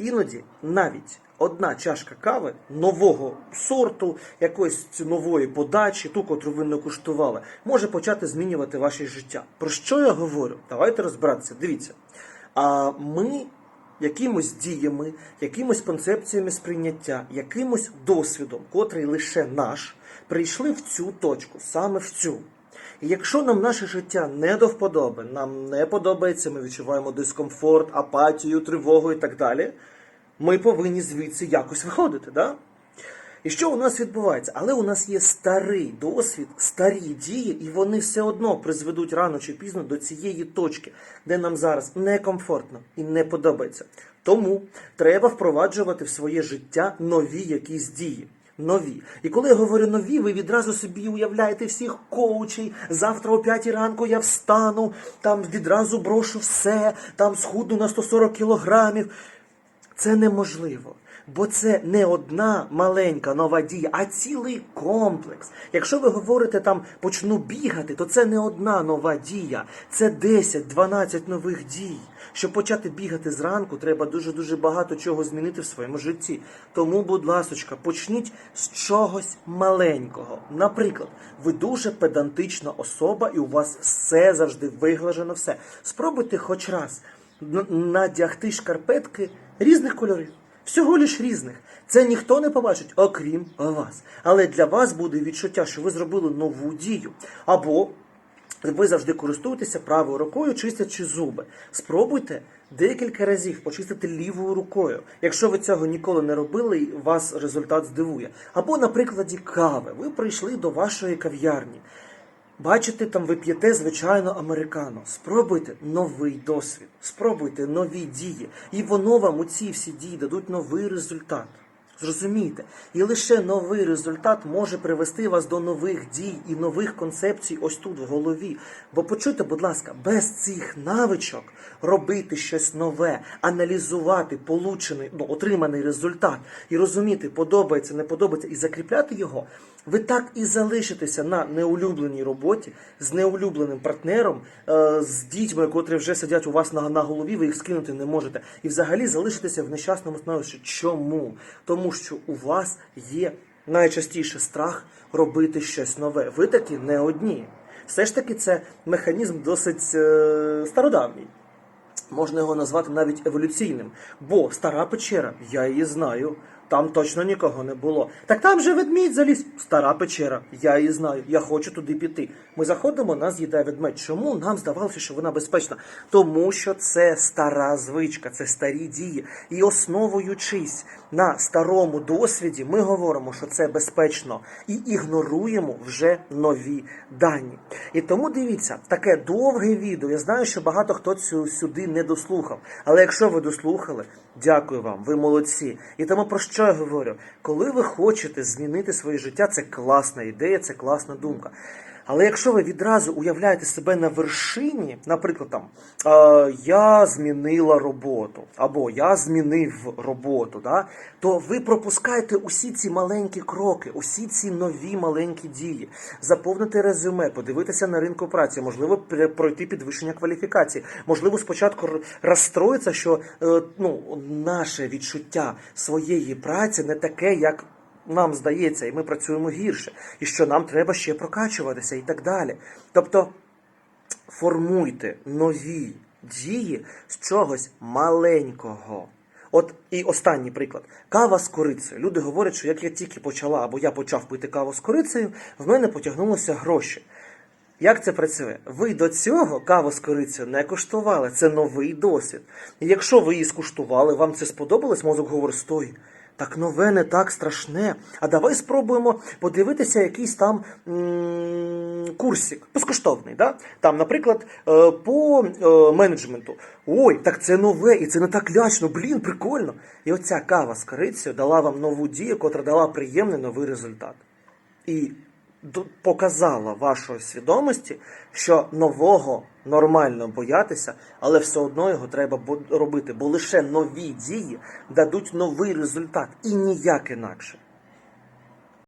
Іноді навіть одна чашка кави нового сорту, якоїсь нової подачі, ту, котру ви не куштували, може почати змінювати ваше життя. Про що я говорю? Давайте розбиратися. Дивіться. А ми якимось діями, якимось концепціями сприйняття, якимось досвідом, котрий лише наш, прийшли в цю точку, саме в цю. І якщо нам наше життя не до вподоби, нам не подобається, ми відчуваємо дискомфорт, апатію, тривогу і так далі, ми повинні звідси якось виходити. Да? І що у нас відбувається? Але у нас є старий досвід, старі дії, і вони все одно призведуть рано чи пізно до цієї точки, де нам зараз некомфортно і не подобається. Тому треба впроваджувати в своє життя нові якісь дії. Нові. І коли я говорю нові, ви відразу собі уявляєте всіх коучей. Завтра о 5 ранку я встану, там відразу брошу все, там схудну на 140 кілограмів. Це неможливо. Бо це не одна маленька нова дія, а цілий комплекс. Якщо ви говорите там почну бігати, то це не одна нова дія, це 10-12 нових дій. Щоб почати бігати зранку, треба дуже-дуже багато чого змінити в своєму житті. Тому, будь ласочка, почніть з чогось маленького. Наприклад, ви дуже педантична особа, і у вас все завжди виглажено все. Спробуйте хоч раз надягти шкарпетки різних кольорів. Всього лиш різних. Це ніхто не побачить, окрім вас. Але для вас буде відчуття, що ви зробили нову дію. Або ви завжди користуєтеся правою рукою, чистячи зуби. Спробуйте декілька разів почистити лівою рукою. Якщо ви цього ніколи не робили, вас результат здивує. Або, на прикладі кави. Ви прийшли до вашої кав'ярні. Бачите, там ви п'єте, звичайно, американо. Спробуйте новий досвід, спробуйте нові дії. І воно вам у ці всі дії дадуть новий результат. Зрозумійте, і лише новий результат може привести вас до нових дій і нових концепцій ось тут в голові. Бо почуйте, будь ласка, без цих навичок робити щось нове, аналізувати получений, ну, отриманий результат і розуміти, подобається, не подобається, і закріпляти його, ви так і залишитеся на неулюбленій роботі з неулюбленим партнером, е, з дітьми, котрі вже сидять у вас на, голові, ви їх скинути не можете. І взагалі залишитеся в нещасному становищі. Чому? Тому що у вас є найчастіше страх робити щось нове. Ви такі не одні. Все ж таки, це механізм досить е, стародавній. Можна його назвати навіть еволюційним. Бо стара печера, я її знаю, там точно нікого не було. Так там же ведмідь заліз. Стара печера, я її знаю, я хочу туди піти. Ми заходимо, нас з'їдає ведмедь. Чому нам здавалося, що вона безпечна? Тому що це стара звичка, це старі дії. І основуючись на старому досвіді, ми говоримо, що це безпечно, і ігноруємо вже нові дані. І тому дивіться, таке довге відео. Я знаю, що багато хто цю сюди не дослухав. Але якщо ви дослухали, дякую вам, ви молодці. І тому про що я говорю? Коли ви хочете змінити своє життя, це класна ідея, це класна думка. Але якщо ви відразу уявляєте себе на вершині, наприклад, там е, я змінила роботу, або я змінив роботу, да, то ви пропускаєте усі ці маленькі кроки, усі ці нові маленькі дії, заповнити резюме, подивитися на ринку праці, можливо, пр- пройти підвищення кваліфікації, можливо, спочатку розстроїться, що е, ну, наше відчуття своєї праці не таке, як нам здається, і ми працюємо гірше, і що нам треба ще прокачуватися і так далі. Тобто формуйте нові дії з чогось маленького. От і останній приклад. Кава з корицею. Люди говорять, що як я тільки почала або я почав пити каву з корицею, в мене потягнулося гроші. Як це працює? Ви до цього каву з корицею не куштували. Це новий досвід. І якщо ви її скуштували, вам це сподобалось, мозок говорить, стой. Так нове не так страшне. А давай спробуємо подивитися якийсь там курсик безкоштовний. Да? Там, наприклад, е, по е, менеджменту. Ой, так це нове, і це не так лячно, блін, прикольно. І оця кава з корицею дала вам нову дію, котра дала приємний новий результат. І показала вашої свідомості, що нового нормально боятися, але все одно його треба робити, бо лише нові дії дадуть новий результат і ніяк інакше.